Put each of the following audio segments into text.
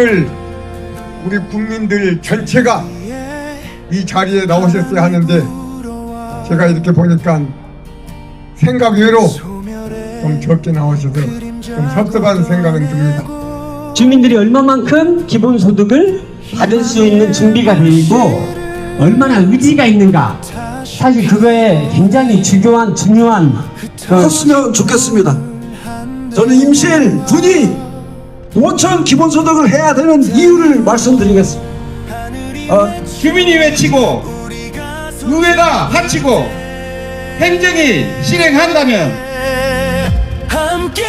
오늘 우리 국민들 전체가 이 자리에 나오셨어야 하는데 제가 이렇게 보니까 생각 외로 좀 적게 나오셔서 좀 섭섭한 생각은 듭니다. 주민들이 얼마만큼 기본소득을 받을 수 있는 준비가 되어 있고 얼마나 의지가 있는가 사실 그거에 굉장히 중요한 중요한 그 했으면 좋겠습니다. 저는 임실 군이 5천 기본소득을 해야 되는 이유를 말씀드리겠습니다. 어, 주민이 외치고 의회가 하치고 행정이 실행한다면 함께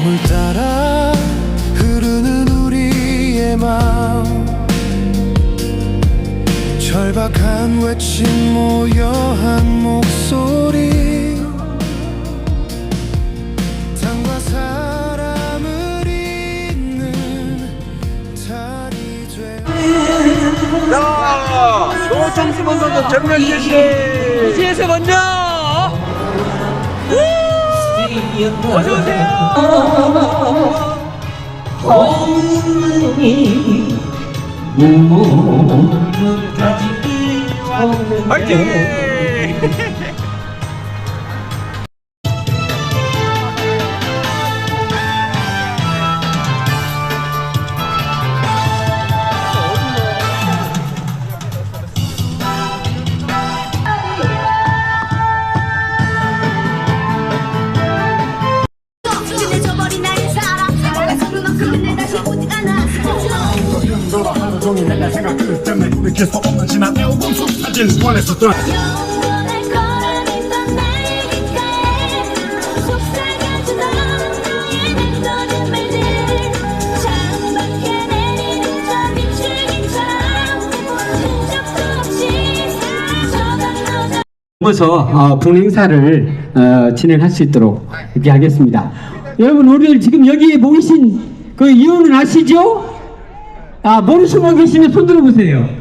강물 따라 흐르는 우리의 마음. 절박한 외침 모여 한 목소리. 땅과 사람을 잇는 달이 돼 노천 기본소득 전면 실시 시 에서 먼저 어서 오세요. 화이팅! 친해져버린 저 비추기처럼 흔적도 없이 사라져간 너의 모여서 어, 봉행사를 어, 진행할 수 있도록 이렇게 하겠습니다. 여러분 오늘 지금 여기 모이신 그 이유는 아시죠? 아 모르시고 계시면 손 들어보세요.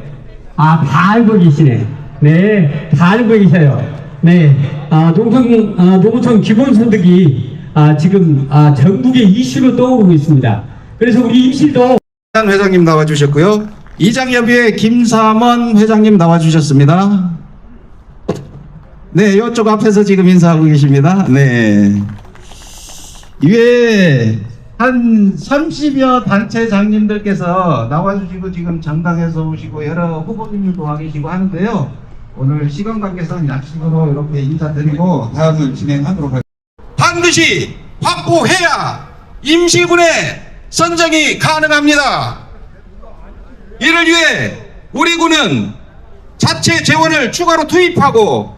아 다 알고 계시네. 네, 다 알고 계셔요. 네, 아 농촌 아, 농촌 기본소득이 아 지금 아 전국의 이슈로 떠오르고 있습니다. 그래서 우리 임실도 한 회장님 나와주셨고요 이장협의회 김삼원 회장님 나와주셨습니다 네 이쪽 앞에서 지금 인사하고 계십니다 네 이외에 한 30여 단체 장님들께서 나와주시고 지금 장당에서 오시고 여러 후보님들도 와 계시고 하는데요 오늘 시간 관계상 약식으로 이렇게 인사드리고 다음을 진행하도록 하겠습니다 반드시 확보해야 임시군의 선정이 가능합니다. 이를 위해 우리 군은 자체 재원을 추가로 투입하고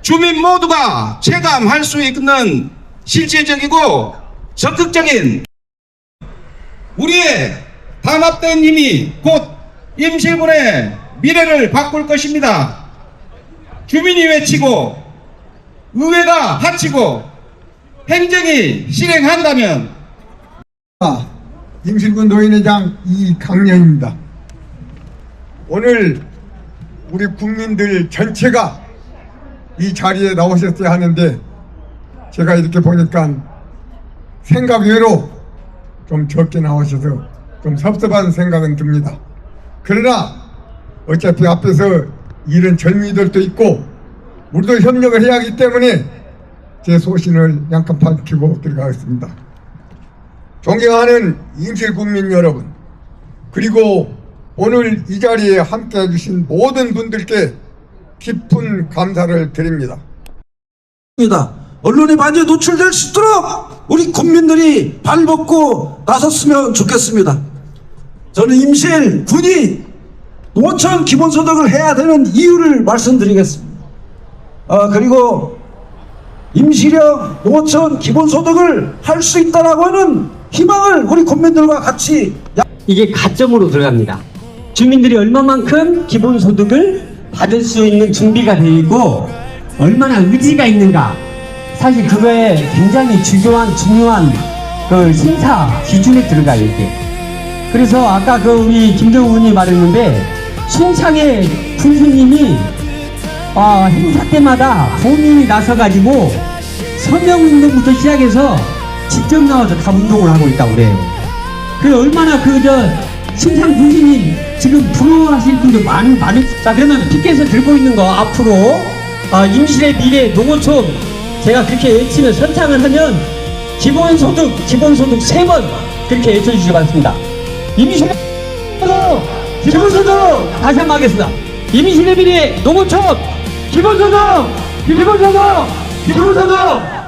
주민 모두가 체감할 수 있는 실질적이고 적극적인 우리의 단합된 힘이 곧 임실군의 미래를 바꿀 것입니다. 주민이 외치고 의회가 하치고 행정이 실행한다면 아, 임실군 노인회장 이강년입니다. 오늘 우리 국민들 전체가 이 자리에 나오셨어야 하는데 제가 이렇게 보니까 생각 외로 좀 적게 나오셔서 좀 섭섭한 생각은 듭니다. 그러나 어차피 앞에서 이런 젊은이들도 있고 우리도 협력을 해야 하기 때문에 제 소신을 양껏 밝히고 들어가겠습니다. 존경하는 임실 국민 여러분, 그리고 오늘 이 자리에 함께 해 주신 모든 분들께 깊은 감사를 드립니다. 언론의 반지에 노출될 수 있도록 우리 국민들이 발벗고 나섰으면 좋겠습니다. 저는 임실 군이 5천 기본소득을 해야 되는 이유를 말씀드리겠습니다. 어, 그리고 임시령 5천 기본소득을 할 수 있다라고 하는 희망을 우리 국민들과 같이 이게 가점으로 들어갑니다. 주민들이 얼마만큼 기본소득을 받을 수 있는 준비가 되어 있고 얼마나 의지가 있는가 사실 그거에 굉장히 중요한 중요한 그 심사 기준에 들어가요 이게. 그래서 아까 그 우리 김정우 의원이 말했는데 순창의 군수님이 아, 행사 때마다 본인이 나서가지고 서명 운동부터 시작해서 직접 나와서 다 운동을 하고 있다고 그래요. 그 얼마나 그 저 신상 군수님 지금 부러워하실 분들 많은 많은 자 그러면 피켓을 들고 있는 거 앞으로 아, 임실의 미래 농어촌 제가 그렇게 외치면 선창을 하면 기본소득 기본소득 세 번 그렇게 외쳐주시기 바랍니다. 임실의 기본소득 다시 한 번 하겠습니다. 미래 농어촌 기본소득 기본소득 기본소득